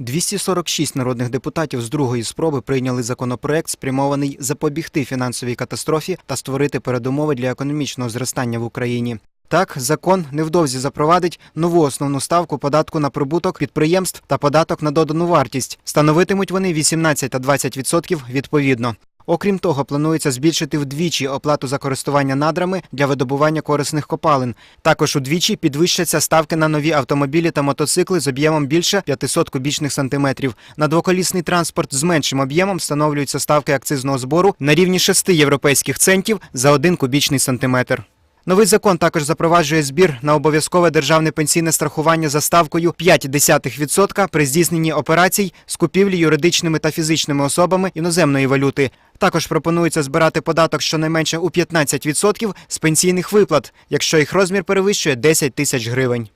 246 народних депутатів з другої спроби прийняли законопроект, спрямований запобігти фінансовій катастрофі та створити передумови для економічного зростання в Україні. Так, закон невдовзі запровадить нову основну ставку податку на прибуток підприємств та податок на додану вартість. Становитимуть вони 18 та 20 відсотків відповідно. Окрім того, планується збільшити вдвічі оплату за користування надрами для видобування корисних копалин. Також удвічі підвищаться ставки на нові автомобілі та мотоцикли з об'ємом більше 500 кубічних сантиметрів. На двоколісний транспорт з меншим об'ємом встановлюються ставки акцизного збору на рівні 6 європейських центів за 1 кубічний сантиметр. Новий закон також запроваджує збір на обов'язкове державне пенсійне страхування за ставкою 0,5% при здійсненні операцій з купівлі юридичними та фізичними особами іноземної валюти. Також пропонується збирати податок щонайменше у 15% з пенсійних виплат, якщо їх розмір перевищує 10 тисяч гривень.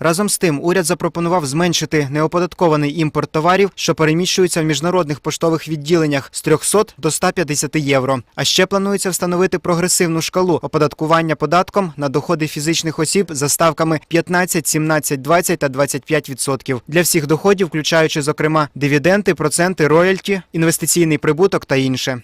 Разом з тим, уряд запропонував зменшити неоподаткований імпорт товарів, що переміщуються в міжнародних поштових відділеннях з 300 до 150 євро. А ще планується встановити прогресивну шкалу оподаткування податком на доходи фізичних осіб за ставками 15, 17, 20 та 25 відсотків для всіх доходів, включаючи, зокрема, дивіденди, проценти, роялті, інвестиційний прибуток та інше.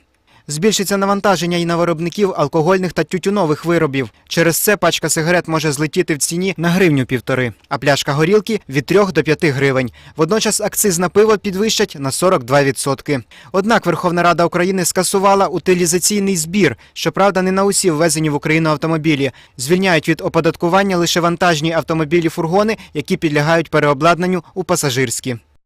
Збільшиться навантаження і на виробників алкогольних та тютюнових виробів. Через це пачка сигарет може злетіти в ціні на гривню півтори, а пляшка горілки від 3 до 5 гривень. Водночас акциз на пиво підвищать на 42%. Однак Верховна Рада України скасувала утилізаційний збір, щоправда, не на усі ввезені в Україну автомобілі. Звільняють від оподаткування лише вантажні автомобілі-фургони, які підлягають переобладнанню у пасажирські.